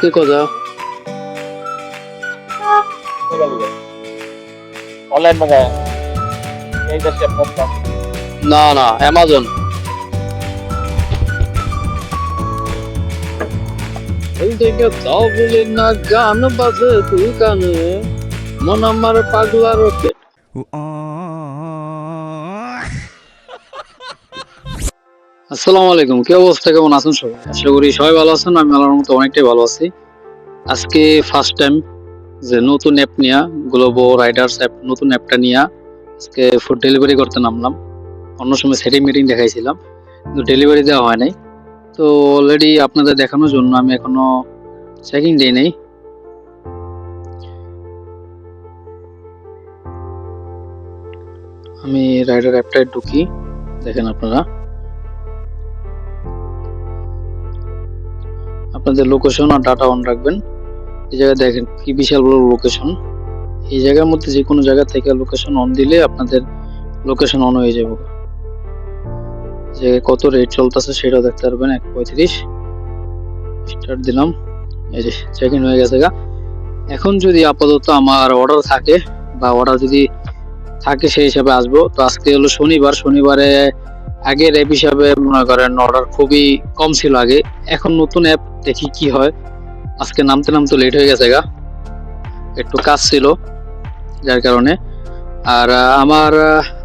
কি কথা অনলাইন মানে এই দেশে না না অ্যামাজন থেকে তাও বলি না গান বাজে তুই কানে। মন আমার পাগলা রকে আসসালামু আলাইকুম। কি অবস্থা? কেমন আছেন সবাই? আশা করি সবাই ভালো আছেন। আমি আল্লাহর মতো অনেকটাই ভালো আছি। আজকে ফার্স্ট টাইম যে নতুন অ্যাপ নিয়া গ্লোবো রাইডার্স অ্যাপ নতুন অ্যাপটা নিয়া আজকে ফুড ডেলিভারি করতে নামলাম। অন্য সময় সেটিং মিটিং দেখাইছিলাম, কিন্তু ডেলিভারি দেওয়া হয় নাই। তো অলরেডি আপনাদের দেখানোর জন্য আমি এখনও চেকিং দিই নাই। আমি রাইডার অ্যাপটায় ঢুকি, দেখেন আপনারা। আপনাদের লোকেশন আর ডাটা অন রাখবেন, এই জায়গায় দেখেন কি বিশাল বড় লোকেশন এই জায়গার মধ্যে যে কোনো জায়গা থেকে লোকেশন অন দিলে আপনাদের লোকেশন অন হয়ে যাবে। যে কত রেট চলতেছে সেটাও দেখতে পারবেন, এক পঁয়ত্রিশ। স্টার্ট দিলাম। এই যে চেক ইন হয়ে গেছে গা। এখন যদি আপাতত আমার অর্ডার থাকে বা অর্ডার যদি থাকে সেই হিসাবে আসব। তো আজকে হলো শনিবার, শনিবারে আগের অ্যাপ হিসাবে মনে করেন অর্ডার খুবই কম ছিল আগে। এখন নতুন অ্যাপ দেখি কি হয়। আজকে নামতে নামতে লেট হয়ে গেছে গা। একটু কাজ ছিল, যার কারণে। আর আমার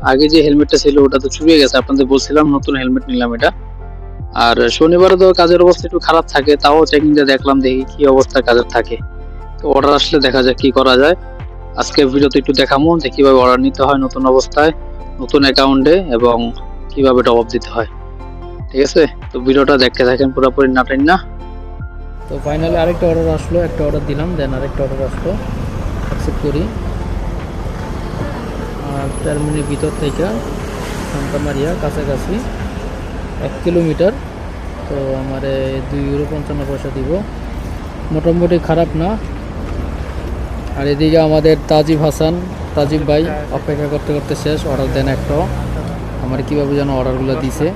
আগে যে হেলমেটটা ছিল ওটা তো চুরিয়ে গেছে। আপনাদের বলছিলাম নতুন হেলমেট নিলাম এটা। আর শনিবারে তো কাজের অবস্থা একটু খারাপ থাকে, তাও চেকিং দিয়ে দেখলাম, দেখি কি অবস্থা কাজের থাকে। তো অর্ডার আসলে দেখা যায় কি করা যায়। আজকে ভিডিওতে একটু দেখাবো যে কীভাবে অর্ডার নিতে হয় নতুন অবস্থায়, নতুন অ্যাকাউন্টে এবং কীভাবে টপ আপ দিতে হয়। ঠিক আছে? তো ভিডিওটা দেখতে থাকেন, পুরোপুরি নাটেন না। তো ফাইনালি আরেকটা অর্ডার আসলো, একটা অর্ডার দিলাম দেন আরেকটা অর্ডার আসলো। অ্যাকসেপ্ট করি। আর টার্মিনের ভিতর থেকে সান্তা মারিয়া কাছাকাছি, এক কিলোমিটার। তো আমারে দুই ইউরো পঞ্চান্ন পয়সা দিব। মোটামুটি খারাপ না। আর এদিকে আমাদের তাজিব হাসান, তাজিব ভাই, অপেক্ষা করতে করতে শেষ অর্ডার দেন একটা আমার কীভাবে যেন অর্ডারগুলো দিছে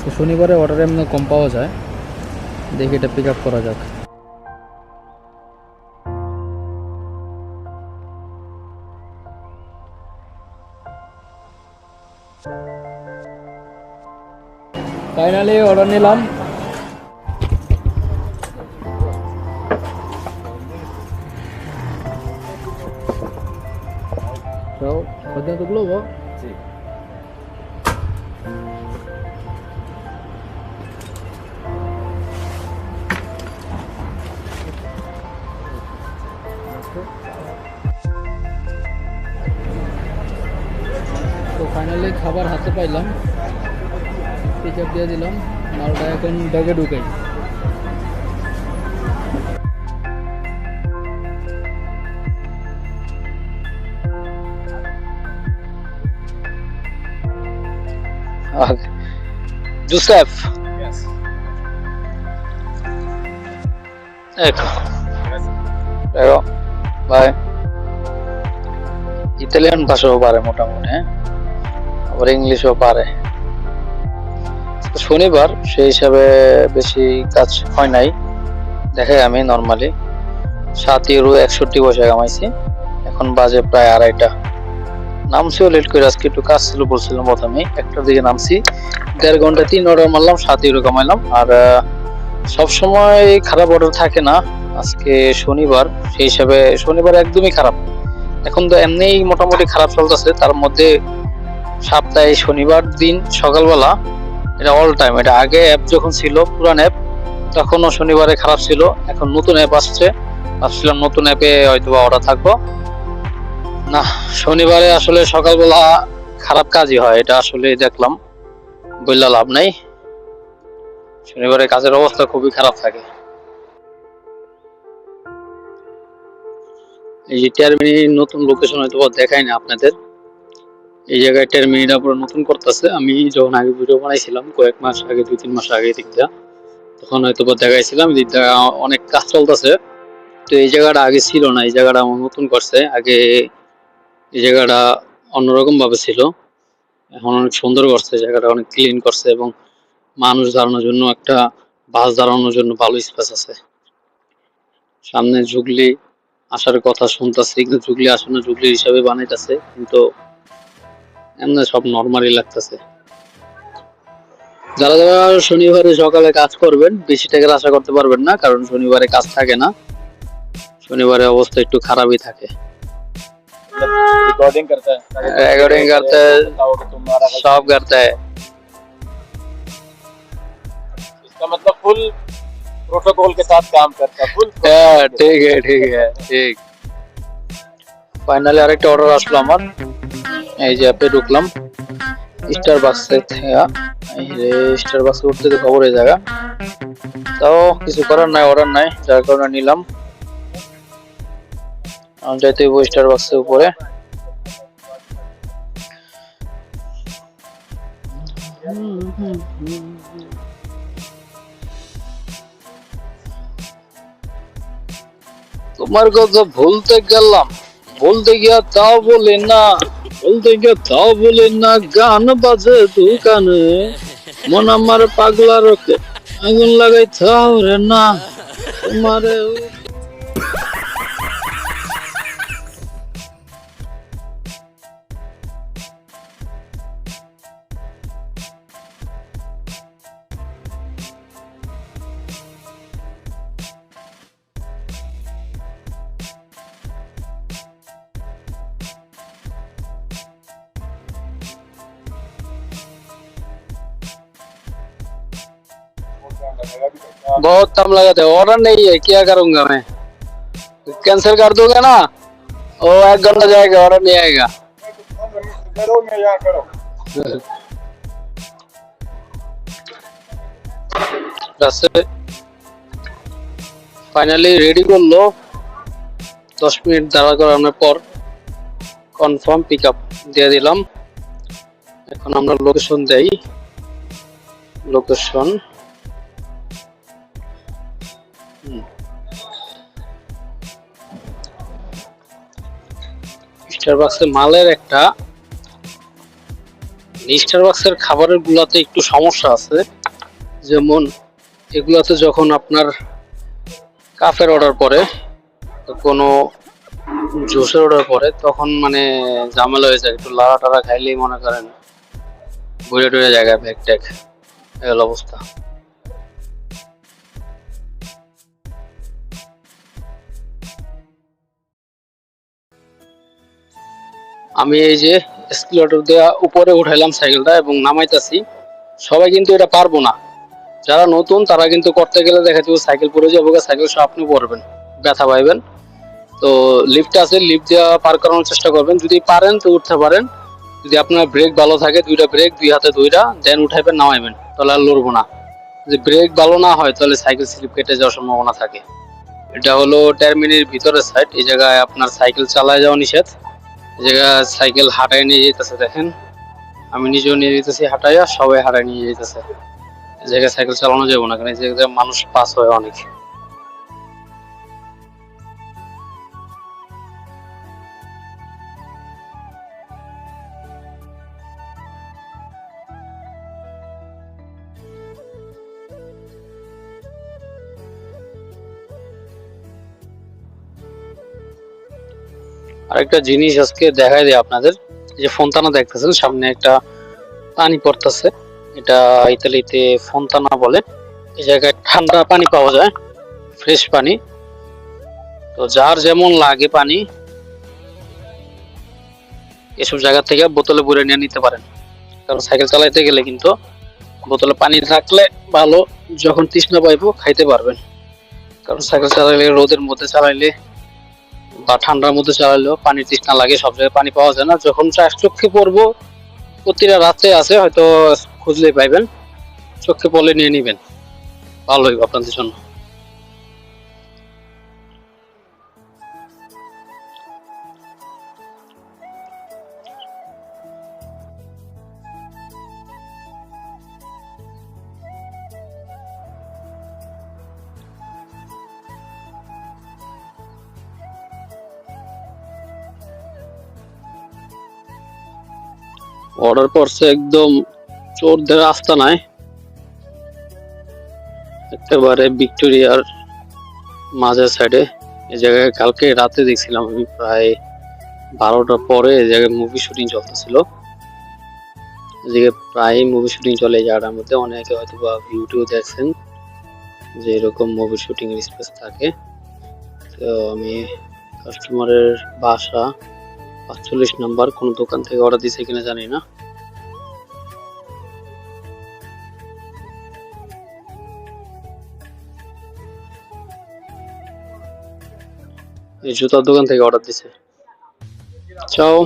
তো শনিবারে অর্ডার এমনি কম পাওয়া যায় দেখি এটা পিক আপ করা যাক ফাইনালি অর্ডার নিলাম Ciao, guardato globo? Sì. তো ফাইনালি খাবার হাতে পাইলাম। পিক আপ দিয়ে দিলাম। মালটা এখন ব্যাগে ঢুকাই। Giuseppe Yes. ecco prego vai Italian ভাষাও পারে মোটামুটি হ্যাঁ? আবার ইংলিশও পারে। শনিবার সেই হিসাবে বেশি কাজ হয় নাই। দেখাই আমি নর্মালি সাত ইউরো একষট্টি পয়সা কামাইছি। এখন বাজে প্রায় আড়াইটা। নামছিও লেট করে, আজকে একটু কাজ ছিল, বলছিলাম প্রথমে একটার দিকে নামছি। দেড় ঘণ্টা তিন অর্ডার মারলাম, সাত ইউরো কামাইলাম। আর সব সময় খারাপ অর্ডার থাকে না। আজকে শনিবার, সেই হিসাবে শনিবার একদমই খারাপ। এখন তো এমনিই মোটামুটি খারাপ চলতেছে। তার মধ্যে সপ্তাহে শনিবার দিন সকালবেলা, এটা অল টাইম এটা আগে অ্যাপ যখন ছিল, পুরান অ্যাপ তখনও শনিবারে খারাপ ছিল, এখন নতুন অ্যাপ আসছে, ভাবছিলাম নতুন অ্যাপে হয়তো অর্ডার থাকব। না, শনিবারে আসলে সকালবেলা খারাপ কাজই হয়, এটা আসলে দেখলাম বললে লাভ নাই। শনিবারে কাজের অবস্থা খুবই খারাপ থাকে। এই যে টার্মিনি নতুন লোকেশন হয়তো বা দেখাই না আপনাদের। এই জায়গায় টার্মিনিটা পুরো নতুন করতেছে। আমি যখন আগে ভিডিও বানাইছিলাম, কয়েক মাস আগে, দুই তিন মাস আগে দিকটা, তখন হয়তো বা দেখাইছিলাম দিকটা অনেক কাজ চলতেছে। তো এই জায়গাটা আগে ছিল না, এই জায়গাটা আমার নতুন করছে। আগে এই জায়গাটা অন্যরকম ভাবে ছিল। এখন অনেক সুন্দর করছে, জায়গাটা অনেক ক্লিন করছে এবং মানুষ দাঁড়ানোর জন্য একটা বাস দাঁড়ানোর জন্য ভালো স্পেস আছে। সামনে ঝুগলি আসার কথা শুনতেছি, কিন্তু ঝুগলি আসে না হিসাবে বানাইতেছে, কিন্তু এমনি সব নর্মালি লাগতেছে যারা যারা শনিবারে সকালে কাজ করবেন বেশি টাকার আশা করতে পারবেন না কারণ শনিবারে কাজ থাকে না শনিবারে অবস্থা একটু খারাপই থাকে रिकॉर्डिंग करता है Recording करता है। बताओ कि तुम्हारा সব করতে হয় इसका मतलब फुल प्रोटोकॉल के साथ काम करता है फुल হ্যাঁ ঠিক है ঠিক है ঠিক ফাইনালি আরেকটা অর্ডার আসলো আমার এই যে অ্যাপে ঢুকলাম। স্টার থেকে স্টার বাক্সে উঠতে তো খবর এই জায়গা। তাও কিছু করার নাই, অর্ডার নাই, যার কারণে নিলাম। আমি যাইতে স্টার বাক্সের উপরে। তোমার কথা ভুলতে গেলাম। বলতে গিয়া তাও বলে না। বলতে গিয়া তাও বলে না, গান বাজে দোকানে। মন আমার পাগলা রকে আগুন লাগাই থাও রে না। তোমারে बहुत टाइम लगाते ऑर्डर नहीं है क्या करूंगा मैं कैंसिल कर दोगे ना वो एक घंटा जाएगा ऑर्डर नहीं आएगा करो मैं यहाँ करो রাস্তায় ফাইনালি রেডি করলো দশ মিনিট দাঁড়া করানোর পর কনফার্ম পিক আপ দিয়ে দিলাম এখন আমরা লোকেশন দেই লোকেশন স্টারবাক্সের মালের একটা স্টারবাক্সের খাবারের গুলাতে একটু সমস্যা আছে। যেমন এগুলাতে যখন আপনার কাফের অর্ডার পরে কোনো জুসের অর্ডার পরে তখন মানে ঝামেলা হয়ে যায়, একটু লাড়া টাড়া খাইলেই মনে করেন, ঘুরে টুরে জায়গায় ব্যাগ ট্যাগ এগুলো অবস্থা। আমি এই যে স্কুলেটর দেওয়া উপরে উঠাইলাম সাইকেলটা এবং নামাইতাছি। সবাই কিন্তু এটা পারব না। যারা নতুন, তারা কিন্তু করতে গেলে দেখা যাবে সাইকেল পরে যাব সাইকেল সব আপনি পড়বেন ব্যথা পাইবেন। তো লিফট আছে লিফট দেওয়া পার করানোর চেষ্টা করবেন। যদি পারেন তো উঠতে পারেন। যদি আপনার ব্রেক ভালো থাকে, দুইটা ব্রেক দুই হাতে দুইটা দেন উঠাইবেন, নামাইবেন, তাহলে আর লড়বো না। যদি ব্রেক ভালো না হয়, তাহলে সাইকেল স্লিপ কেটে যাওয়ার সম্ভাবনা থাকে। এটা হলো টার্মিনের ভিতরের সাইড এই জায়গায় আপনার সাইকেল চালায় যাওয়া নিষেধ। এই জায়গায় সাইকেল হাঁটায় নিয়ে যেতেছে দেখেন। আমি নিজেও নিয়ে যেতেছি হাঁটাইয়া, সবাই হাঁটায় নিয়ে যেতেছে জায়গায় সাইকেল চালানো যাব না, কারণ এই জায়গায় মানুষ পাস হয় অনেক। আরেকটা জিনিস আজকে দেখাই দিই আপনাদের। যে ফোনতানা দেখতেছেন, সামনে একটা পানি পড়তেছে। এটা ইতালিতে ফোনতানা বলে। এই জায়গায় ঠান্ডা পানি পাওয়া যায়, ফ্রেশ পানি। তো যার যেমন লাগে পানি, এসব জায়গা থেকে বোতলে ভরে নিয়ে নিতে পারেন। কারণ সাইকেল চালাইতে গেলে কিন্তু বোতলে পানি থাকলে ভালো, যখন তৃষ্ণা পাইবো খাইতে পারবেন। কারণ সাইকেল চালাইলে, রোদের মধ্যে চালাইলে বা ঠান্ডার মধ্যে চালালেও পানির তৃষ্ণা লাগে, সব জায়গায় পানি পাওয়া যায় না। যখন চাষ চোখে পড়ব, প্রতিটা রাতে আছে, হয়তো খুঁজলেই পাইবেন। চোখে পড়লে নিয়ে নিবেন। ভালো হইব আপনাদের জন্য। অর্ডার করছে একদম চোরদের রাস্তা নাই। একেবারে ভিক্টোরিয়ার মাঝের সাইডে এই জায়গায় কালকে রাতে দেখছিলাম আমি প্রায় বারোটার পরে এই জায়গায় মুভি শুটিং চলতেছিল। এদিকে প্রায় মুভি শুটিং চলে এই জায়গাটার মধ্যে। অনেকে হয়তো বা ভিডিও দেখছেন যে এরকম মুভি শুটিং স্পেস থাকে। তো আমি কাস্টমারের বাসা পাঁচচল্লিশ নাম্বার, কোনো দোকান থেকে অর্ডার দিছে কিনা জানি না। এই জুতার দোকান থেকে অর্ডার দিছে। চাও।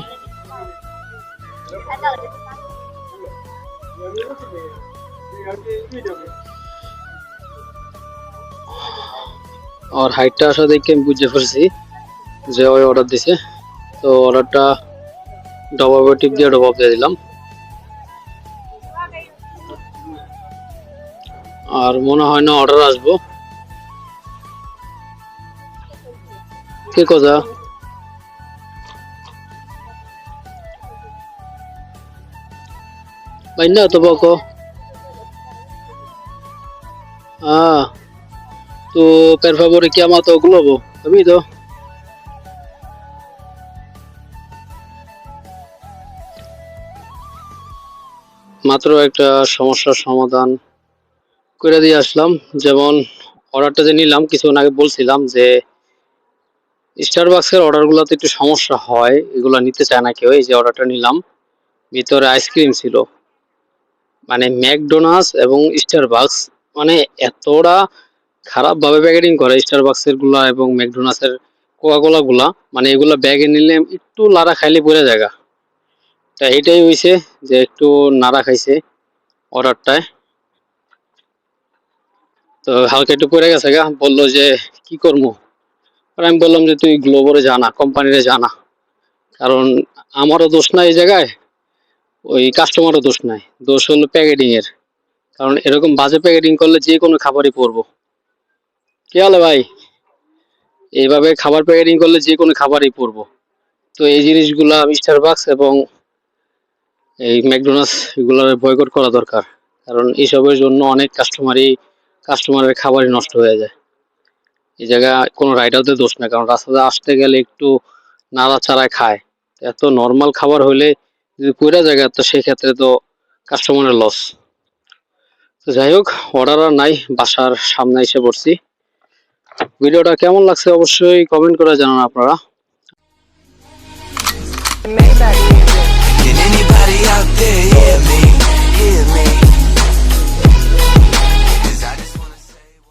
আর হাইটটা আসা দেখে আমি বুঝতে পারছি যে ওই অর্ডার দিছে। তো অর্ডারটা ডবাবে টিপ দিয়ে ডবাব দিয়ে দিলাম। আর মনে হয় না অর্ডার আসব। কে কথা? ভাই না তো বকো। Ah, tu per favore chiamato Globo, capito? মাত্র একটা সমস্যার সমাধান করে দিয়ে আসলাম। যেমন অর্ডারটা যে নিলাম, কিছুক্ষণ আগে বলছিলাম যে স্টারবাক্সের অর্ডারগুলোতে একটু সমস্যা হয়, এগুলো নিতে চায় না কেউ, এই যে অর্ডারটা নিলাম, ভিতরে আইসক্রিম ছিল। মানে ম্যাকডোনাস এবং স্টারবাক্স মানে এতটা খারাপভাবে প্যাকেটিং করে স্টারবাক্সেরগুলা এবং ম্যাকডোনাসের কোকা কোলা গুলা মানে এগুলা ব্যাগে নিলে একটু লাড়া খাইলে পড়ে জায়গা তা এটাই হয়েছে যে একটু নাড়া খাইছে অর্ডারটায়। তো হালকা একটু পড়ে গেছে গা, বলল যে কি করব আর আমি বললাম যে তুই গ্লোবারে জানা কোম্পানিরে জানা। কারণ আমারও দোষ নাই এই জায়গায়, ওই কাস্টমারও দোষ নাই। দোষ হলো প্যাকেটিং এর কারণ এরকম বাজে প্যাকেটিং করলে যে কোনো খাবারই পড়ব কি হলো ভাই? এইভাবে খাবার প্যাকেটিং করলে যে কোনো খাবারই পড়ব তো এই জিনিসগুলা মিস্টার বাক্স এবং এই ম্যাকডোনাল্ডস এগুলোর বয়কট করা দরকার। কারণ এইসবের জন্য অনেক কাস্টমারই কাস্টমারের খাবারই নষ্ট হয়ে যায়। এই জায়গা কোনো রাইডারদের দোষ না কারণ রাস্তাতে আসতে গেলে একটু নাড়াচাড়ায় খায়। এত নর্মাল খাবার হলে যদি পুরা জায়গা তো সেক্ষেত্রে তো কাস্টমারের লস তো যাই হোক অর্ডার আর নাই, বাসার সামনে এসে পড়ছি। ভিডিওটা কেমন লাগছে অবশ্যই কমেন্ট করে জানান আপনারা। Somebody out there, hear me, hear me.